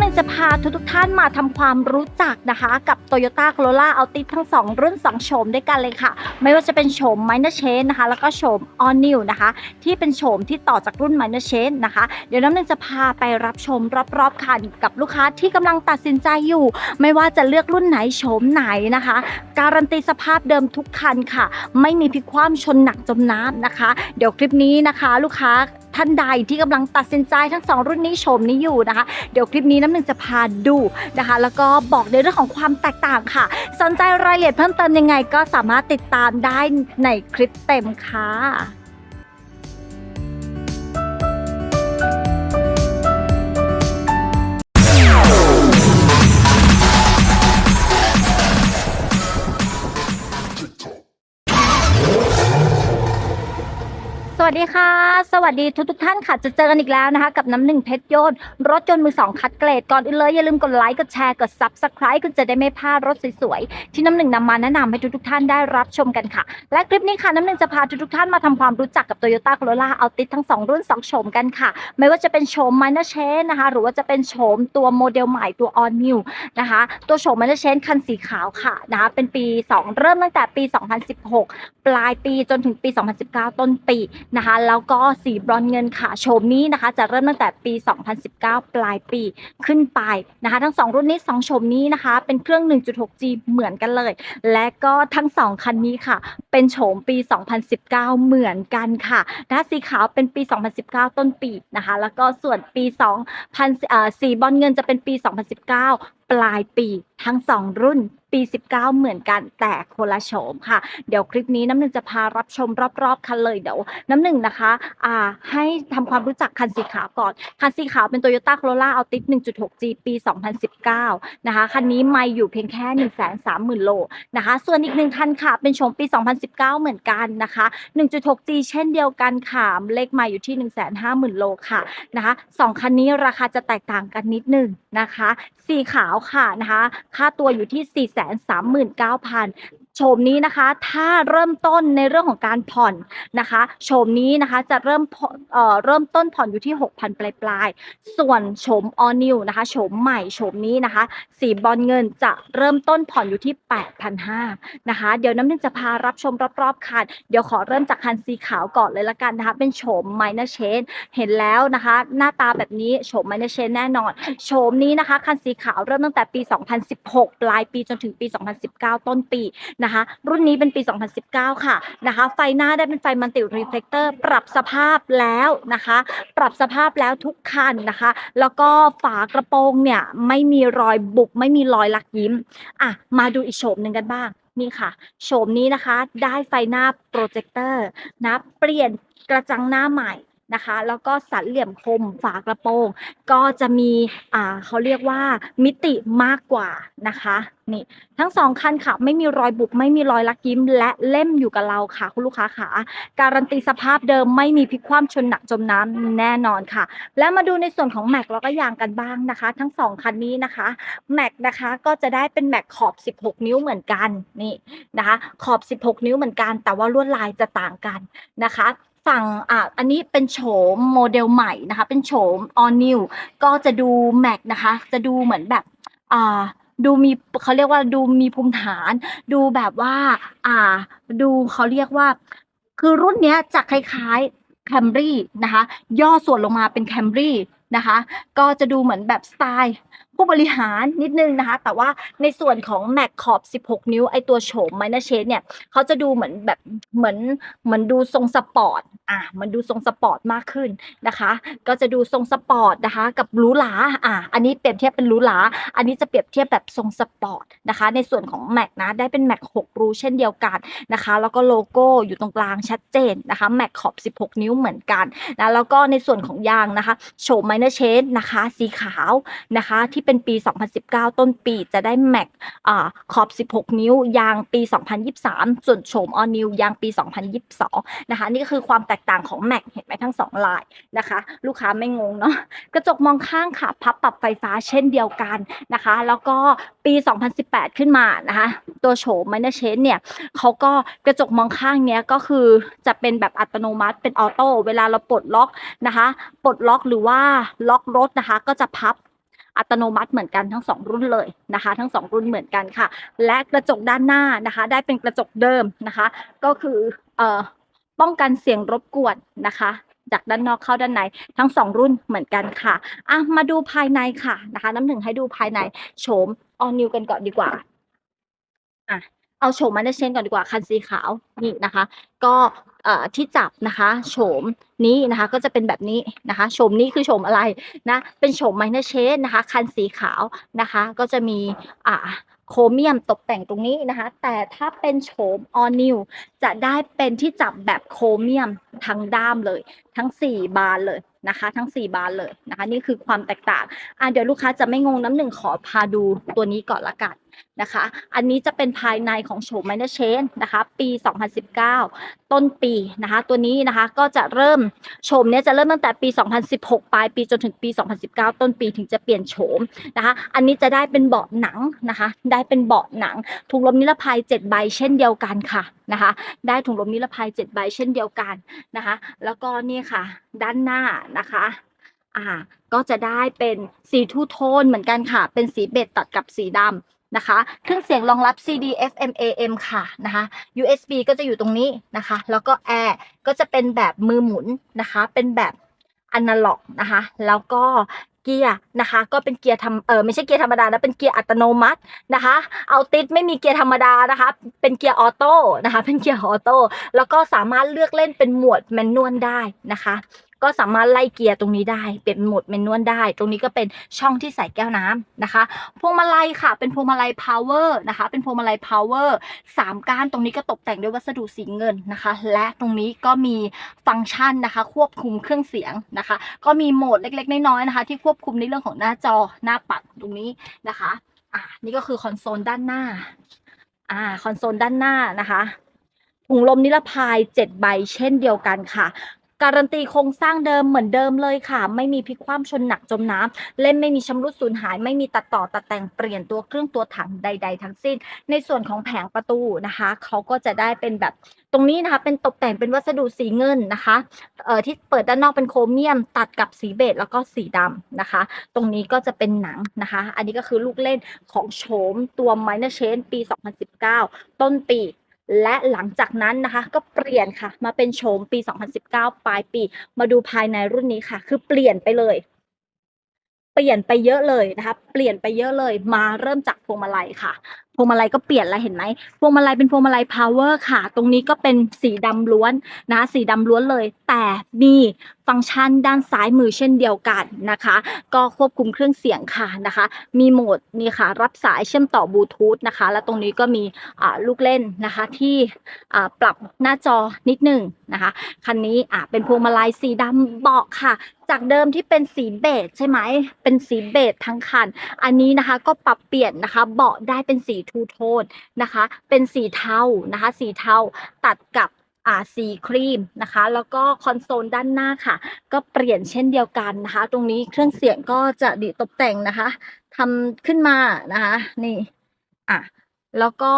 ำหนึ่งจะพาทุกทท่านมาทำความรู้จักนะคะ กับ Toyota Corolla Altis ทั้ง 2 รุ่น 2 โฉมด้วยกันเลยค่ะ ไม่ว่าจะเป็นโฉม Minor Change นะคะ แล้วก็โฉม All New นะคะ ที่เป็นโฉมที่ต่อจากรุ่น Minor Change นะคะ เดี๋ยวน้ำหนึ่งจะพาไปรับชมรอบๆคันกับลูกค้าที่กำลังตัดสินใจอยู่ ไม่ว่าจะเลือกรุ่นไหนโฉมไหนนะคะ การันตีสภาพเดิมทุกคันค่ะ ไม่มีพิกคว่ำชนหนักจมน้ำนะคะ เดี๋ยวคลิปนี้นะคะ ลูกค้าท่านใดที่กำลังตัดสินใจทั้งสองรุ่นนี้โฉมนี้อยู่นะคะ เดี๋ยวคลิปนี้น้ำหนึ่งจะพาดูนะคะ แล้วก็บอกในเรื่องของความแตกต่างค่ะ สนใจรายละเอียดเพิ่มเติมยังไงก็สามารถติดตามได้ในคลิปเต็มค่ะ วัสดีค่ะ สวัสดีทุกทท่านค่ะ จะเจอกันอีกแล้วนะคะ กับน้ำหนึ่งเพชรโยนรถยนต์มือสองคัดเกรดก่อนอื่นเลยอย่าลืมกดไลค์กดแชร์กด subscribe คุณจะได้ไม่พลาดรถสวยๆ ที่น้ำหนึ่งนำมาแนะนำให้ทุกทท่านได้รับชมกันค่ะ และคลิปนี้ค่ะน้ำหนึ่งจะพาทุกทท่านมาทำความรู้จักกับ Toyota Corolla Altis ทั้ง 2 รุ่น 2 โฉมกันค่ะ ไม่ว่าจะเป็นโฉม Minor Change นะคะ หรือว่าจะเป็นโฉมตัวโมเดลใหม่ตัว All New นะคะตัวโฉม Minor Change คันสีขาวค่ะนะคะเป็นปี 2 เริ่มตั้งแต่ปี 2016 ปลายปีจนถึงปี 2019 ต้นปีนะคะแล้วก็สีบรอนเงินค่ะโฉมนี้นะคะ จะเริ่มตั้งแต่ปี 2019 ปลายปีขึ้นไปนะคะ ทั้ง 2 รุ่นนี้2โฉมนี้นะคะ เป็นเครื่อง 1.6G เหมือนกันเลย และก็ทั้ง 2 คันนี้ค่ะ เป็นโฉมปี 2019 เหมือนกันค่ะนะะสีขาวเป็นปี 2019 ต้นปีนะคะ แล้วก็ส่วนปี2000สีบอนซ์เงินจะเป็นปี 2019 ปลายปีทั้ง 2 รุ่น ปี 19 เหมือนกันแต่คนละโฉมค่ะ เดี๋ยวคลิปนี้น้ำหนึ่งจะพารับชมรอบๆคันเลยเดี๋ยวน้ำหนึ่งนะคะอ่าให้ทำความรู้จักคันสีขาวก่อน คันสีขาวเป็น Toyota Corolla Altis 1.6G ปี 2019 นะคะ คันนี้ไม่อยู่เพียงแค่ 130,000 โลนะคะ ส่วนอีกหนึ่งคันค่ะ เป็นโฉมปี 2019 เหมือนกันนะคะ 1.6G เช่นเดียวกันค่ะ เลขไม่อยู่ที่ 150,000 โลค่ะนะคะสองคันนี้ราคาจะแตกต่างกันนิดหนึงนะคะ สีขาวค่ะนะคะ ค่าตัวอยู่ที่ 4 439,000 โฉมนี้นะคะ ถ้าเริ่มต้นในเรื่องของการผ่อนนะคะโฉมนี้นะคะจะเริ่มเอ่อเริ่มต้นผ่อนอยู่ที่ 6,000 ปลายปลายๆส่วนโฉม all new นะคะโฉมใหม่โฉมนี้นะคะ สีบอลเงินจะเริ่มต้นผ่อนอยู่ที่ 8,500นะคะ เดี๋ยวน้ำหนึ่งจะพารับชมรอบๆคันเดี๋ยวขอเริ่มจากคันสีขาวก่อนเลยละกันนะคะ เป็นโฉม minor change เห็นแล้วนะคะ หน้าตาแบบนี้โฉม minor change แน่นอนโฉมนี้นะคะคันสีขาวเริ่มตั้งแต่ปี 2016 ปลายปีจนถึงปี 2019 ต้นปีนะคะรุ่นนี้เป็นปี 2019 ค่ะนะคะ ไฟหน้าได้เป็นไฟมัลติรีเฟลเตอร์ปรับสภาพแล้วนะคะ ปรับสภาพแล้วทุกคันนะคะ แล้วก็ฝากระโปรงเนี่ยไม่มีรอยบุบไม่มีรอยลักยิ้มอะมาดูอีกโฉมหนึ่งกันบ้างนี่ค่ะโฉมนี้นะคะ ได้ไฟหน้าโปรเจคเตอร์นะเปลี่ยนกระจังหน้าใหม่ นะคะ แล้วก็สันเหลี่ยมคมฝากระโปรง ก็จะมีอ่าเขาเรียกว่ามิติมากกว่านะคะนี่ทั้งสองคันค่ะ ไม่มีรอยบุบไม่มีรอยลักยิ้ม และเล่มอยู่กับเราค่ะ คุณลูกค้าค่ะ การันตีสภาพเดิมไม่มีพลิกคว่ำชนหนักจมน้ำแน่นอนค่ะ และมาดูในส่วนของแม็กแล้วก็ยางกันบ้างนะคะ ทั้งสองคันนี้นะคะแม็กนะคะก็จะได้เป็นแม็กขอบ 16 นิ้วเหมือนกันนี่นะคะ ขอบ 16 นิ้วเหมือนกัน แต่ว่าลวดลายจะต่างกันนะคะ ฝั่งอ่าอันนี้เป็นโฉมโมเดลใหม่นะคะ เป็นโฉม all new ก็จะดูแม็กนะคะ จะดูเหมือนแบบอ่าดูมีเขาเรียกว่าดูมีภูมิฐาน ดูแบบว่า อ่า ดูเขาเรียกว่า คือรุ่นเนี้ยจะคล้ายๆ Camry นะคะ ย่อส่วนลงมาเป็น Camry นะคะ ก็จะดูเหมือนแบบสไตล์ ผู้บริหารนิดนึงนะคะ แต่ว่าในส่วนของแม็กขอบ 16 นิ้ว ไอตัวโฉม Minor Change เนี่ยเขาจะดูเหมือนแบบเหมือนเหมือนดูทรงสปอร์ตอะมันดูทรงสปอร์ตมากขึ้นนะคะ ก็จะดูทรงสปอร์ตนะคะ กับหรูหราอะอันนี้เปรียบเทียบเป็นหรูหราอันนี้จะเปรียบเทียบแบบทรงสปอร์ตนะคะ ในส่วนของแม็กนะได้เป็นแม็ก6รูเช่นเดียวกันนะคะ แล้วก็โลโก้อยู่ตรงกลางชัดเจนนะคะแม็กขอบ 16 นิ้วเหมือนกันนะแล้วก็ในส่วนของยางนะคะโฉม Minor Change นะคะ สีขาวนะคะที่เป็นปี 2019 ต้นปีจะได้แม็กอ่าขอบ 16 นิ้ว ยางปี 2023 ส่วนโฉม All New ยางปี 2022 นะคะ นี่ก็คือความแตกต่างของแม็กเห็นไหมทั้งสองลายนะคะ ลูกค้าไม่งงเนาะกระจกมองข้างค่ะ พับปรับไฟฟ้าเช่นเดียวกันนะคะ แล้วก็ปี 2018 ขึ้นมานะคะ ตัวโฉม Minor Change เนี่ยเขาก็กระจกมองข้างเนี้ยก็คือจะเป็นแบบอัตโนมัติเป็นออโต้เวลาเราปลดล็อกนะคะ ปลดล็อกหรือว่าล็อกรถนะคะ ก็จะพับ อัตโนมัติเหมือนกันทั้งสองรุ่นเลยนะคะ ทั้งสองรุ่นเหมือนกันค่ะ และกระจกด้านหน้านะคะ ได้เป็นกระจกเดิมนะคะ ก็คือเอ่อป้องกันเสียงรบกวนนะคะจากด้านนอกเข้าด้านในทั้งสองรุ่นเหมือนกันค่ะอะมาดูภายในค่ะนะคะ น้ำหนึ่งให้ดูภายในโฉมออนิวกันก่อนดีกว่าอะ เอาโฉมมาในเชนก่อนดีกว่าคันสีขาวนี่นะคะ ก็ที่จับนะคะโฉมนี้นะคะก็จะเป็นแบบนี้นะคะโฉมนี้คือโฉมอะไรนะเป็นโฉมไมเนอร์เชนนะคะคันสีขาวนะคะ ก็จะมีอ่าโครเมียมตกแต่งตรงนี้นะคะ แต่ถ้าเป็นโฉม all new จะได้เป็นที่จับแบบโครเมียมทั้งด้ามเลย ทั้ง 4 บานเลยนะคะ ทั้ง 4 บานเลยนะคะ นี่คือความแตกต่างอะเดี๋ยวลูกค้าจะไม่งงน้ำหนึ่งขอพาดูตัวนี้ก่อนละกัน นะคะ อันนี้จะเป็นภายในของโฉม m i n o r Chain นะคะ ปี 2019 ต้นปีนะคะ ตัวนี้นะคะก็จะเริ่มโฉมเนี้ยจะเริ่มตั้งแต่ปี 2016 ปลายปีจนถึงปี 2019 ต้นปีถึงจะเปลี่ยนโฉมนะคะ อันนี้จะได้เป็นเบาะหนังนะคะ ได้เป็นเบาะหนัง ถุงลมนิรภัย 7 ใบเช่นเดียวกันค่ะนะคะ ได้ถุงลมนิรภัย 7 ใบเช่นเดียวกันนะคะ แล้วก็นี่ค่ะ ด้านหน้านะคะอ่าก็จะได้เป็นสีทูโทนเหมือนกันค่ะ เป็นสีเบจตัดกับสีดำ นะคะเครื่องเสียงรองรับ CD FM AM ค่ะนะคะ USB ก็จะอยู่ตรงนี้นะคะ แล้วก็แอร์ก็จะเป็นแบบมือหมุนนะคะ เป็นแบบอนาล็อกนะคะ แล้วก็เกียร์นะคะ ก็เป็นเกียร์ทำเออไม่ใช่เกียร์ธรรมดานะเป็นเกียร์อัตโนมัตินะคะ เอาติดไม่มีเกียร์ธรรมดานะคะ เป็นเกียร์ออโต้นะคะ เป็นเกียร์ออโต้แล้วก็สามารถเลือกเล่นเป็นหมวดแมนนวลได้นะคะ ก็สามารถไล่เกียร์ตรงนี้ได้ เป็นโหมดเมนนวลได้ ตรงนี้ก็เป็นช่องที่ใส่แก้วน้ำนะคะ พวงมาลัยค่ะเป็นพวงมาลัย power นะคะ เป็นพวงมาลัย power สามก้านตรงนี้ก็ตกแต่งด้วยวัสดุสีเงินนะคะ และตรงนี้ก็มีฟังก์ชันนะคะ ควบคุมเครื่องเสียงนะคะ ก็มีโหมดเล็กๆน้อยๆนะคะ ที่ควบคุมในเรื่องของหน้าจอหน้าปัดตรงนี้นะคะอ่านี่ก็คือคอนโซลด้านหน้าอ่าคอนโซลด้านหน้านะคะถุงลมนิรภัย7ใบเช่นเดียวกันค่ะ การันตีโครงสร้างเดิมเหมือนเดิมเลยค่ะ ไม่มีพลิกคว่ำชนหนักจมน้ำเล่มไม่มีชำรุดสูญหาย ไม่มีตัดต่อตัดแต่งเปลี่ยนตัวเครื่องตัวถังใด ๆ ทั้งสิ้น ในส่วนของแผงประตูนะคะเขาก็จะได้เป็นแบบตรงนี้นะคะเป็นตกแต่งเป็นวัสดุสีเงินนะคะเอ่อที่เปิดด้านนอกเป็นโครเมียม ตัดกับสีเบจแล้วก็สีดำนะคะ ตรงนี้ก็จะเป็นหนังนะคะ อันนี้ก็คือลูกเล่นของโฉมตัว Minor Chain ปี 2019 ต้นปี และหลังจากนั้นนะคะก็เปลี่ยนค่ะ มาเป็นโฉมปี 2019 ปลายปี มาดูภายในรุ่นนี้ค่ะ คือเปลี่ยนไปเลย เปลี่ยนไปเยอะเลยนะคะ เปลี่ยนไปเยอะเลย มาเริ่มจากพวงมาลัยค่ะ พวงมาลัยก็เปลี่ยนแล้วเห็นไหมพวงมาลัยเป็นพวงมาลัย power ค่ะ ตรงนี้ก็เป็นสีดำล้วนนะสีดำล้วนเลย แต่มีฟังก์ชันด้านซ้ายมือเช่นเดียวกันนะคะ ก็ควบคุมเครื่องเสียงค่ะนะคะ มีโหมดนี่ค่ะ รับสายเชื่อมต่อบลูทูธนะคะ แล้วตรงนี้ก็มีลูกเล่นนะคะที่ปรับหน้าจอนิดหนึ่งนะคะ คันนี้เป็นพวงมาลัยสีดำเบาะค่ะ จากเดิมที่เป็นสีเบจใช่ไหม เป็นสีเบจทั้งคัน อันนี้นะคะก็ปรับเปลี่ยนนะคะ เบาะได้เป็นสีทูโทนนะคะ เป็นสีเทานะคะ สีเทาตัดกับอ่าสีครีมนะคะ แล้วก็คอนโซลด้านหน้าค่ะ ก็เปลี่ยนเช่นเดียวกันนะคะ ตรงนี้เครื่องเสียงก็จะดีตกแต่งนะคะทำขึ้นมานะคะ นี่อะแล้วก็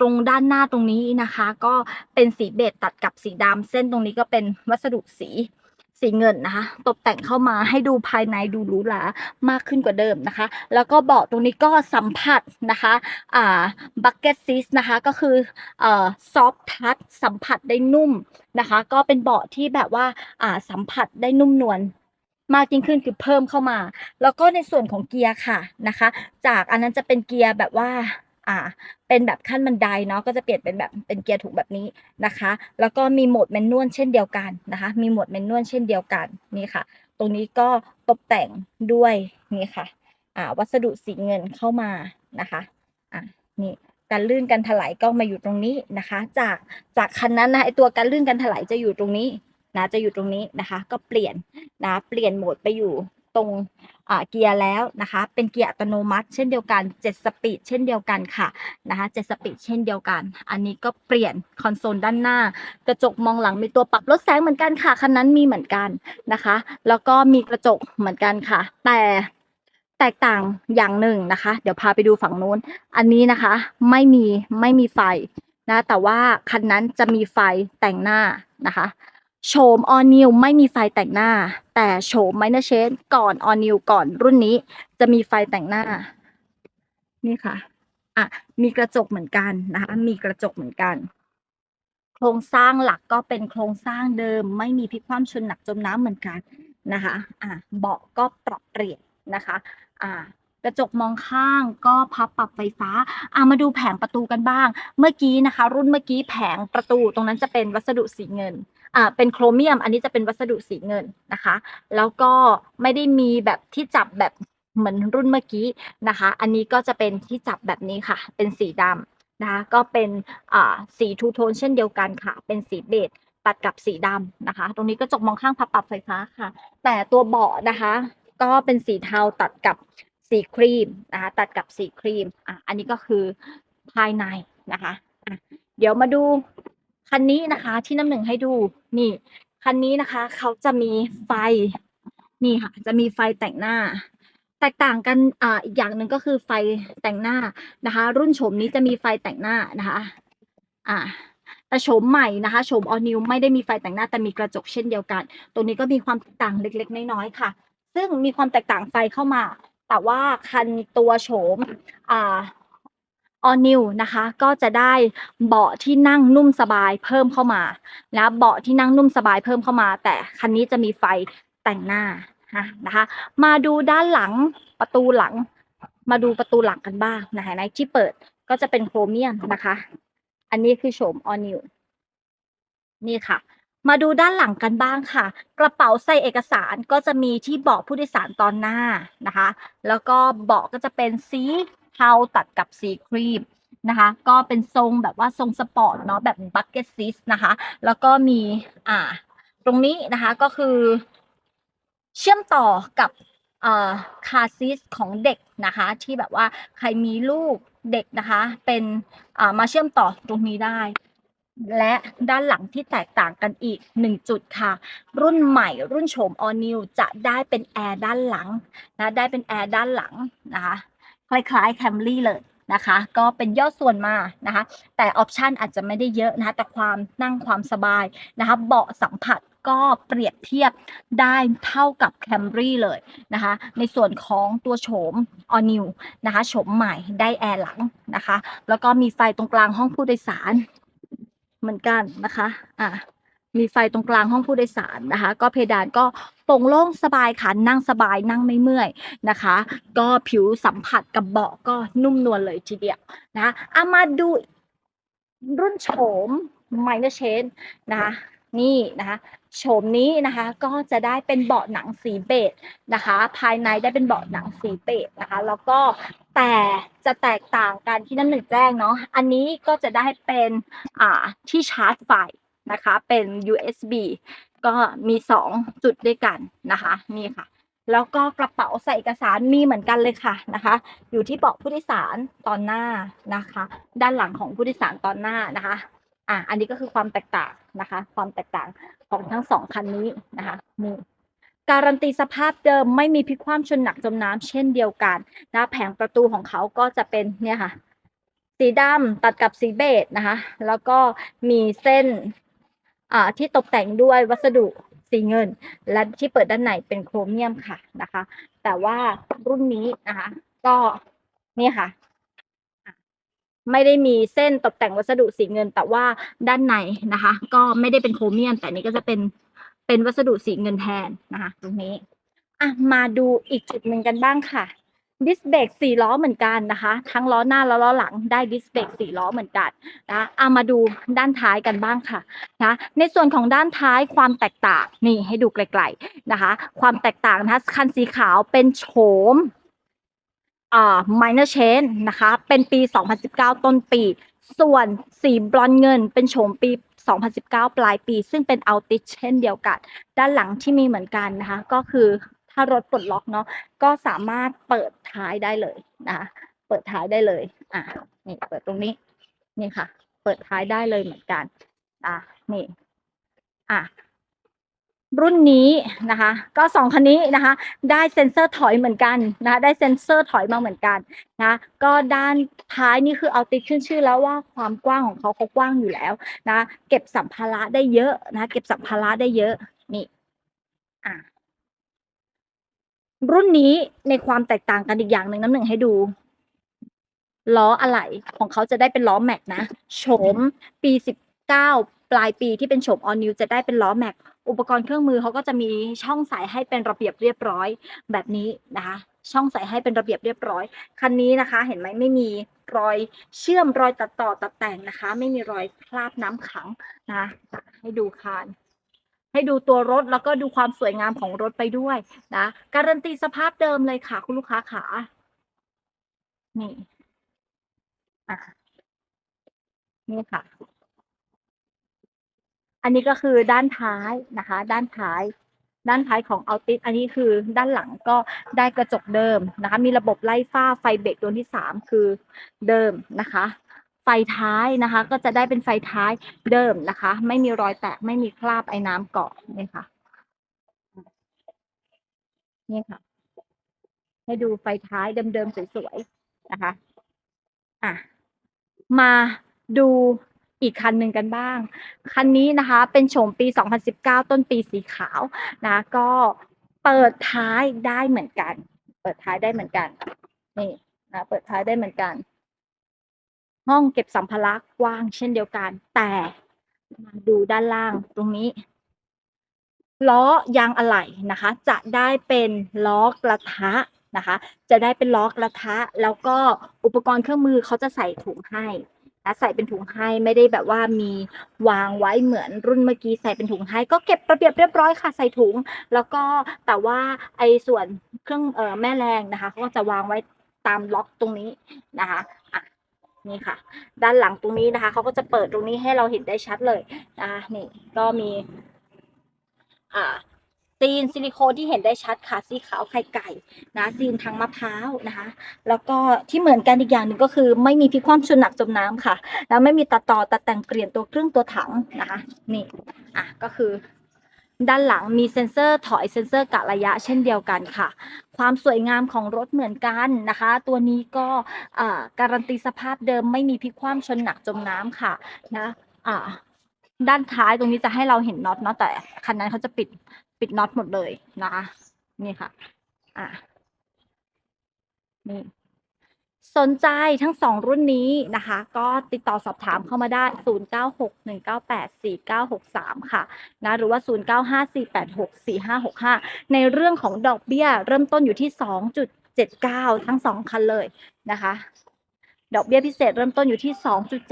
ตรงด้านหน้าตรงนี้นะคะ ก็เป็นสีเบจตัดกับสีดำเส้นตรงนี้ก็เป็นวัสดุสี สีเงินนะคะ ตกแต่งเข้ามาให้ดูภายในดูหรูหรามากขึ้นกว่าเดิมนะคะ แล้วก็เบาะตรงนี้ก็สัมผัสนะคะอ่าบักเก็ตซีสนะคะก็คือเอ่อซอฟทัชสัมผัสได้นุ่มนะคะ ก็เป็นเบาะที่แบบว่าอ่าสัมผัสได้นุ่มนวลมากยิ่งขึ้นคือเพิ่มเข้ามา แล้วก็ในส่วนของเกียร์ค่ะนะคะ จากอันนั้นจะเป็นเกียร์แบบว่า อ่า เป็นแบบขั้นบันไดเนาะก็จะเปลี่ยนเป็นแบบเป็นเกียร์ถุงแบบนี้นะคะ แล้วก็มีโหมดแมนนวลเช่นเดียวกันนะคะ มีโหมดแมนนวลเช่นเดียวกันนี่ค่ะ ตรงนี้ก็ตกแต่งด้วยนี่ค่ะ อ่า วัสดุสีเงินเข้ามานะคะอะนี่การลื่นกันถลายก็มาอยู่ตรงนี้นะคะ จากจากคันนั้นนะไอตัวการลื่นกันถลายจะอยู่ตรงนี้นะจะอยู่ตรงนี้นะคะ ก็เปลี่ยนนะเปลี่ยนโหมดไปอยู่ ตรงเกียร์แล้วนะคะ เป็นเกียร์อัตโนมัติ เช่นเดียวกัน 7 สปีดเช่นเดียวกันค่ะนะคะ7สปีดเช่นเดียวกัน อันนี้ก็เปลี่ยนคอนโซลด้านหน้ากระจกมองหลังมีตัวปรับลดแสงเหมือนกันค่ะคันนั้นมีเหมือนกันนะคะ แล้วก็มีกระจกเหมือนกันค่ะ แต่แตกต่างอย่างหนึ่งนะคะ เดี๋ยวพาไปดูฝั่งนู้น อันนี้นะคะไม่มีไม่มีไฟนะแต่ว่าคันนั้นจะมีไฟแต่งหน้านะคะ โฉม All New ไม่มีไฟแต่งหน้า แต่โฉม Minor Change ก่อน All New ก่อนรุ่นนี้ จะมีไฟแต่งหน้า นี่ค่ะ อะ มีกระจกเหมือนกันนะคะ มีกระจกเหมือนกัน โครงสร้างหลักก็เป็นโครงสร้างเดิม ไม่มีพลิกคว่ำชนหนักจมน้ำเหมือนกันนะคะ อะ เบาะก็ปรับเปลี่ยนนะคะ อ่ากระจกมองข้างก็พับปรับไฟฟ้าอะมาดูแผงประตูกันบ้าง เมื่อกี้นะคะ รุ่นเมื่อกี้แผงประตูตรงนั้นจะเป็นวัสดุสีเงิน อ่าเป็นโครเมียม อันนี้จะเป็นวัสดุสีเงินนะคะ แล้วก็ไม่ได้มีแบบที่จับแบบเหมือนรุ่นเมื่อกี้นะคะ อันนี้ก็จะเป็นที่จับแบบนี้ค่ะ เป็นสีดำนะคะ ก็เป็นอ่าสีทูโทนเช่นเดียวกันค่ะ เป็นสีเบจตัดกับสีดำนะคะ ตรงนี้กระจกมองข้างพับปรับไฟฟ้าค่ะ แต่ตัวเบาะนะคะ ก็เป็นสีเทาตัดกับสีครีมนะคะตัดกับสีครีมอะอันนี้ก็คือภายในนะคะอะเดี๋ยวมาดู คันนี้นะคะ ที่น้ำหนึ่งให้ดู นี่ คันนี้นะคะ เขาจะมีไฟ นี่ค่ะ จะมีไฟแต่งหน้า แตกต่างกันอ่าอีกอย่างหนึ่งก็คือไฟแต่งหน้านะคะ รุ่นโฉมนี้จะมีไฟแต่งหน้านะคะ อ่าแต่โฉมใหม่นะคะโฉม All New ไม่ได้มีไฟแต่งหน้าแต่มีกระจกเช่นเดียวกันตรงนี้ก็มีความแตกต่างเล็ก ๆ น้อยๆค่ะ ซึ่งมีความแตกต่างไฟเข้ามา แต่ว่าคันตัวโฉมอ่า All New นะคะ ก็จะได้เบาะที่นั่งนุ่มสบายเพิ่มเข้ามานะเบาะที่นั่งนุ่มสบายเพิ่มเข้ามา แต่คันนี้จะมีไฟแต่งหน้านะคะ มาดูด้านหลังประตูหลัง มาดูประตูหลังกันบ้างนะคะในที่เปิดก็จะเป็นโครเมียมนะคะ อันนี้คือโฉม All New นี่ค่ะมาดูด้านหลังกันบ้างค่ะ กระเป๋าใส่เอกสารก็จะมีที่เบาะผู้โดยสารตอนหน้านะคะ แล้วก็เบาะก็จะเป็นสี เทาตัดกับสีครีมนะคะ ก็เป็นทรงแบบว่าทรงสปอร์ตเนาะแบบบั c เก็ตซิสนะคะ แล้วก็มีอ่าตรงนี้นะคะก็คือ เชื่อมต่อกับเอ่อคาซิสของเด็กนะคะ ที่แบบว่าใครมีลูกเด็กนะคะ เป็นอ่ามาเชื่อมต่อตรงนี้ได้ และด้านหลังที่แตกต่างกันอีกหนึ่งจุดค่ะ รุ่นใหม่รุ่นโฉม All New จะได้เป็นแอร์ด้านหลังนะได้เป็นแอร์ด้านหลังนะคะ คล้ายๆ Camry เลยนะคะ ก็เป็นย่อส่วนมานะคะ แต่ออปชันอาจจะไม่ได้เยอะนะคะแต่ความนั่งความสบายนะคะ เบาะสัมผัสก็เปรียบเทียบได้เท่ากับ Camry เลยนะคะ ในส่วนของตัวโฉม All New นะคะโฉมใหม่ได้แอร์หลังนะคะ แล้วก็มีไฟตรงกลางห้องผู้โดยสารเหมือนกันนะคะ อ่า มีไฟตรงกลางห้องผู้โดยสารนะคะ ก็เพดานก็โปร่งโล่งสบายค่ะนั่งสบายนั่งไม่เมื่อยนะคะ ก็ผิวสัมผัสกับเบาะก็นุ่มนวลเลยทีเดียวนะเอามาดูรุ่นโฉม minor chain นะคะนี่นะคะโฉมนี้นะคะก็จะได้เป็นเบาะหนังสีเบจนะคะ ภายในได้เป็นเบาะหนังสีเบจนะคะ แล้วก็แต่จะแตกต่างกันที่น้ำหนึ่งแจ้งเนาะอันนี้ก็จะได้เป็นอ่าที่ชาร์จไฟ นะคะ เป็น USB ก็มี 2 จุดด้วยกันนะคะนี่ค่ะ แล้วก็กระเป๋าใส่เอกสารมีเหมือนกันเลยค่ะนะคะ อยู่ที่เบาะผู้โดยสารตอนหน้านะคะ ด้านหลังของผู้โดยสารตอนหน้านะคะอะอันนี้ก็คือความแตกต่างนะคะ ความแตกต่างของทั้งสองคันนี้นะคะนี่การันตีสภาพเดิมไม่มีพลิกคว่ำชนหนักจมน้ำเช่นเดียวกันนะแผงประตูของเขาก็จะเป็นเนี่ยค่ะ สีดำตัดกับสีเบจนะคะ แล้วก็มีเส้น อ่าที่ตกแต่งด้วยวัสดุสีเงิน และที่เปิดด้านในเป็นโครเมียมค่ะนะคะ แต่ว่ารุ่นนี้นะคะ ก็นี่ค่ะ ไม่ได้มีเส้นตกแต่งวัสดุสีเงิน แต่ว่าด้านในนะคะ ก็ไม่ได้เป็นโครเมียม แต่นี้ก็จะเป็นเป็นวัสดุสีเงินแทนนะคะ ตรงนี้อะมาดูอีกจุดหนึ่งกันบ้างค่ะ ดิสเบรกสี่ล้อเหมือนกันนะคะ ทั้งล้อหน้าและล้อหลังได้ดิสเบรกสี่ล้อเหมือนกันนะเอามาดูด้านท้ายกันบ้างค่ะนะในส่วนของด้านท้ายความแตกต่างนี่ให้ดูไกลๆนะคะ ความแตกต่างนะคะคันสีขาวเป็นโฉมอ่า minor change นะคะ เป็นปี 2019 ต้นปี ส่วนสีบรอนเงินเป็นโฉมปี 2019 ปลายปี ซึ่งเป็นเอาติเช่นเดียวกัน ด้านหลังที่มีเหมือนกันนะคะ ก็คือ ถ้ารถปลดล็อกเนาะก็สามารถเปิดท้ายได้เลยนะคะเปิดท้ายได้เลย อ่านี่เปิดตรงนี้ นี่ค่ะ เปิดท้ายได้เลยเหมือนกัน อะนี่ อะรุ่นนี้นะคะ ก็สองคันนี้นะคะ ได้เซ็นเซอร์ถอยเหมือนกันนะคะได้เซ็นเซอร์ถอยมาเหมือนกันนะก็ด้านท้ายนี่คือเอาติดขึ้นชื่อแล้วว่าความกว้างของเขาเขากว้างอยู่แล้วนะเก็บสัมภาระได้เยอะนะเก็บสัมภาระได้เยอะนี่อะ รุ่นนี้ในความแตกต่างกันอีกอย่างหนึ่งน้ำหนึ่งให้ดู ล้ออะไหล่ของเขาจะได้เป็นล้อแม็กนะโฉมปีสิบเก้าปลายปีที่เป็นโฉมออนิวจะได้เป็นล้อแม็กอุปกรณ์เครื่องมือเขาก็จะมีช่องใส่ให้เป็นระเบียบเรียบร้อยแบบนี้นะคะ ช่องใส่ให้เป็นระเบียบเรียบร้อย คันนี้นะคะ เห็นไหมไม่มีรอยเชื่อมรอยตัดต่อตัดแต่งนะคะ ไม่มีรอยคราบน้ำขังนะให้ดูคาน ให้ดูตัวรถแล้วก็ดูความสวยงามของรถไปด้วยนะการันตีสภาพเดิมเลยค่ะ คุณลูกค้าขานี่นี่ค่ะ อันนี้ก็คือด้านท้ายนะคะ ด้านท้าย ด้านท้ายของเอาติสอันนี้คือด้านหลังก็ได้กระจกเดิมนะคะ มีระบบไล่ฝ้าไฟเบรกดวงที่สามคือเดิมนะคะ ฟท้ายนะคะ ก็จะได้เป็นไฟท้ายเดิมนะคะ ไม่มีรอยแตกไม่มีคราบไอ้น้ำเกาะนี่ค่ะนี่ค่ะ ให้ดูไฟท้ายเดิมๆสวยๆนะคะอะมาดูอีกคันหนึ่งกันบ้าง คันนี้นะคะเป็นโฉมปี 2019 ต้นปีสีขาวนะ ก็เปิดท้ายได้เหมือนกัน เปิดท้ายได้เหมือนกัน นี่นะ เปิดท้ายได้เหมือนกัน ห้องเก็บสัมภาระกว้างเช่นเดียวกัน แต่มาดูด้านล่างตรงนี้ล้อยางอะไหล่นะคะ จะได้เป็นล้อกระทะนะคะ จะได้เป็นล้อกระทะ แล้วก็อุปกรณ์เครื่องมือเขาจะใส่ถุงให้นะใส่เป็นถุงให้ไม่ได้แบบว่ามีวางไว้เหมือนรุ่นเมื่อกี้ใส่เป็นถุงให้ ก็เก็บระเบียบเรียบร้อยค่ะใส่ถุง แล้วก็แต่ว่าไอ้ส่วนเครื่องเอ่อแม่แรงนะคะเขาก็จะวางไว้ตามล็อกตรงนี้นะคะอะ นี่ค่ะ ด้านหลังตรงนี้นะคะเขาก็จะเปิดตรงนี้ให้เราเห็นได้ชัดเลยนะนี่ก็มี อ่าซีนซิลิโคนที่เห็นได้ชัดค่ะสีขาวไข่ไก่นะซีนทางมะพร้าวนะคะ แล้วก็ที่เหมือนกันอีกอย่างหนึ่งก็คือ ไม่มีพิคว่ำชนหนักจมน้ำค่ะ แล้วไม่มีตัดต่อตัดแต่งเปลี่ยนตัวเครื่องตัวถังนะคะนี่อะก็คือ ด้านหลังมีเซ็นเซอร์ถอยเซ็นเซอร์กะระยะเช่นเดียวกันค่ะ ความสวยงามของรถเหมือนกันนะคะ ตัวนี้ก็การันตีสภาพเดิมไม่มีพลิกคว่ำชนหนักจมน้ำค่ะนะด้านท้ายตรงนี้จะให้เราเห็นน็อตเนาะแต่คันนั้นเขาจะปิดปิดน็อตหมดเลยนะคะนี่ค่ะ อะนี่ สนใจทั้งสองรุ่นนี้นะคะ ก็ติดต่อสอบถามเข้ามาได้ 0961984963 ค่ะนะหรือว่า 0954864565 ในเรื่องของดอกเบี้ยเริ่มต้นอยู่ที่ 2.79 ทั้งสองคันเลยนะคะดอกเบี้ยพิเศษเริ่มต้นอยู่ที่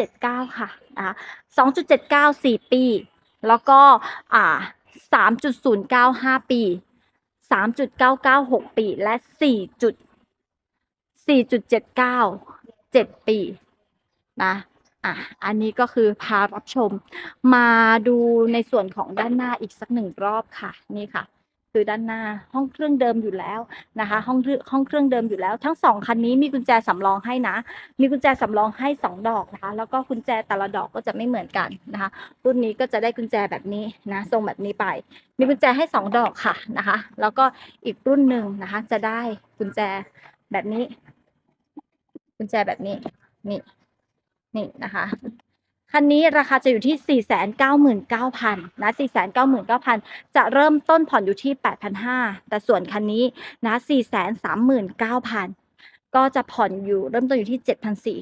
2.79 ค่ะนะคะ2.79 4 ปี แล้วก็อ่า3.095 ปี 3.996 ปี และ 4. จุด4.79 7 ปีนะอะอันนี้ก็คือพารับชม มาดูในส่วนของด้านหน้าอีกสักหนึ่งรอบค่ะนี่ค่ะ คือด้านหน้าห้องเครื่องเดิมอยู่แล้วนะคะ ห้องเครื่องห้องเครื่องเดิมอยู่แล้ว ทั้งสองคันนี้มีกุญแจสำรองให้นะ มีกุญแจสำรองให้สองดอกนะคะแล้วก็กุญแจแต่ละดอกก็จะไม่เหมือนกันนะคะรุ่นนี้ก็จะได้กุญแจแบบนี้นะทรงแบบนี้ไป มีกุญแจให้สองดอกค่ะนะคะ แล้วก็อีกรุ่นหนึ่งนะคะ จะได้กุญแจแบบนี้ กุญแจแบบนี้ นี่ นี่นะคะ คันนี้ราคาจะอยู่ที่ 499,000นะ499,000 จะเริ่มต้นผ่อนอยู่ที่ 8,500 แต่ส่วนคันนี้นะ 439,000ก็จะผ่อนอยู่เริ่มต้นอยู่ที่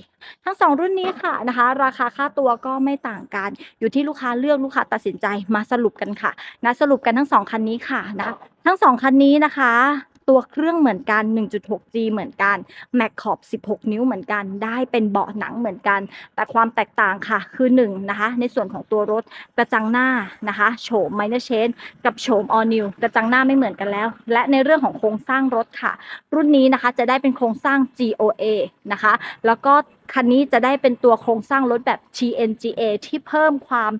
7,400 ทั้งสองรุ่นนี้ค่ะนะคะ ราคาค่าตัวก็ไม่ต่างกัน อยู่ที่ลูกค้าเลือกลูกค้าตัดสินใจมาสรุปกันค่ะนะสรุปกันทั้งสองคันนี้ค่ะนะทั้งสองคันนี้นะคะ ตัวเครื่องเหมือนกัน 1.6G เหมือนกัน m a c ขอบ 16 นิ้วเหมือนกัน ได้เป็นเบาะหนังเหมือนกัน แต่ความแตกต่างค่ะ คือ1นนะคะ ในส่วนของตัวรถกระจังหน้านะคะโฉม minor change กับโฉม all new กระจังหน้าไม่เหมือนกันแล้ว และในเรื่องของโครงสร้างรถค่ะ รุ่นนี้นะคะจะได้เป็นโครงสร้าง GOA นะคะ แล้วก็คันนี้จะได้เป็นตัวโครงสร้างรถแบบ TNGA ที่เพิ่มความ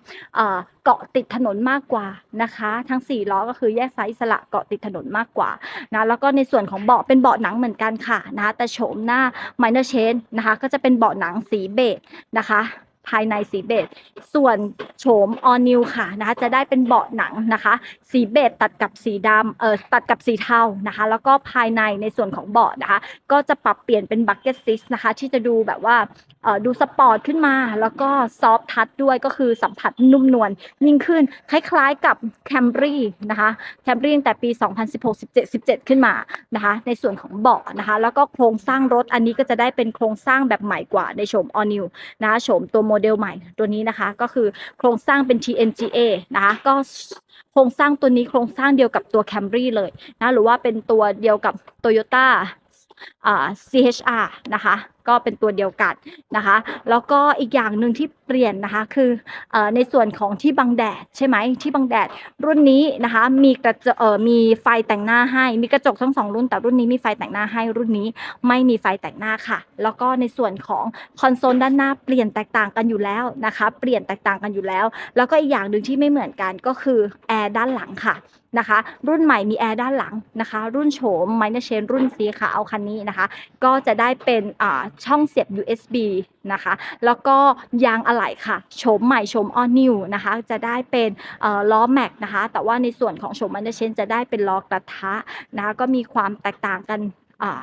เกาะติดถนนมากกว่านะคะ ทั้ง 4 ล้อก็คือแยกไซส์สละเกาะติดถนนมากกว่านะแล้วก็ในส่วนของเบาะเป็นเบาะหนังเหมือนกันค่ะนะคะแต่โฉมหน้า minor change นะคะ ก็จะเป็นเบาะหนังสีเบจนะคะ ภายในสีเบจส่วนโฉม all new ค่ะนะคะจะได้เป็นเบาะหนังนะคะ สีเบจตัดกับสีดำเออตัดกับสีเทานะคะ แล้วก็ภายในในส่วนของเบาะนะคะ ก็จะปรับเปลี่ยนเป็นบั c เก็ตซิสนะคะ ที่จะดูแบบว่าเอ่อดูสปอร์ตขึ้นมา แล้วก็ซอฟทัชด้วยก็คือสัมผัสนุ่มนวลยิ่งขึ้น คล้ายๆกับแคมรี่นะคะแคมรี่ตั้งแต่ปี 2016 17 17 ขึ้นมานะคะ ในส่วนของเบาะนะคะ แล้วก็โครงสร้างรถอันนี้ก็จะได้เป็นโครงสร้างแบบใหม่กว่าในโฉม all new นะคะโฉมตัวโมเดลใหม่ตัวนี้นะคะ ก็คือโครงสร้างเป็น TNGA นะคะก็โครงสร้างตัวนี้โครงสร้างเดียวกับตัว Camry เลยนะหรือว่าเป็นตัวเดียวกับ Toyota อ่า CHR นะคะ ก็เป็นตัวเดียวกันนะคะ แล้วก็อีกอย่างหนึ่งที่เปลี่ยนนะคะคืออในส่วนของที่บังแดดใช่ไหมที่บังแดดรุ่นนี้นะคะมีกระจกเออมีไฟแต่งหน้าให้ มีกระจกทั้งสองรุ่นแต่รุ่นนี้มีไฟแต่งหน้าให้รุ่นนี้ไม่มีไฟแต่งหน้าค่ะ แล้วก็ในส่วนของคอนโซลด้านหน้าเปลี่ยนแตกต่างกันอยู่แล้วนะคะเปลี่ยนแตกต่างกันอยู่แล้ว แล้วก็อีกอย่างหนึ่งที่ไม่เหมือนกันก็คือแอร์ด้านหลังค่ะนะคะรุ่นใหม่มีแอร์ด้านหลังนะคะรุ่นโฉมไมเนเชนรุ่นสีขาวคันนี้นะคะก็จะได้เป็นอ่าช่องเสียบ USB นะคะ แล้วก็ยางอะไหล่ค่ะโฉมใหม่โฉม all new นะคะ จะได้เป็นล้อแม็กนะคะ แต่ว่าในส่วนของโฉมมันเดเชนจะได้เป็นล้อกระทะนะคะ ก็มีความแตกต่างกันอ่า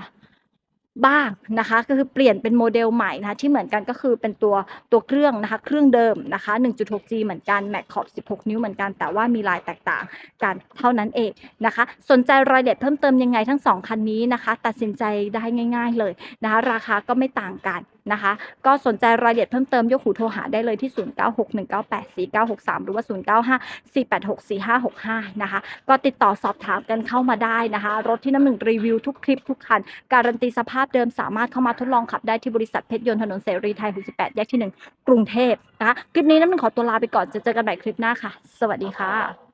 บ้างนะคะ ก็คือเปลี่ยนเป็นโมเดลใหม่นะคะที่เหมือนกันก็คือเป็นตัวตัวเครื่องนะคะ เครื่องเดิมนะคะ 1.6G เหมือนกัน Mac ขอบ 16 นิ้วเหมือนกัน แต่ว่ามีลายแตกต่างกันเท่านั้นเองนะคะ สนใจรายละเอียดเพิ่มเติมยังไงทั้งสองคันนี้นะคะ ตัดสินใจได้ง่าย ๆเลยนะคะ ราคาก็ไม่ต่างกัน นะคะ ก็สนใจรายละเอียดเพิ่มเติมยกหูโทรหาได้เลยที่ 0961984963 หรือว่า 0954864565 นะคะ ก็ติดต่อสอบถามกันเข้ามาได้นะคะ รถที่น้ำหนึ่งรีวิวทุกคลิปทุกคัน การันตีสภาพเดิมสามารถเข้ามาทดลองขับได้ที่บริษัทเพชรยนต์ถนนเสรีไทย 68 แยกที่ 1 กรุงเทพนะคะ คลิปนี้น้ำหนึ่งขอตัวลาไปก่อนจะเจอกันใหม่คลิปหน้าค่ะ สวัสดีค่ะ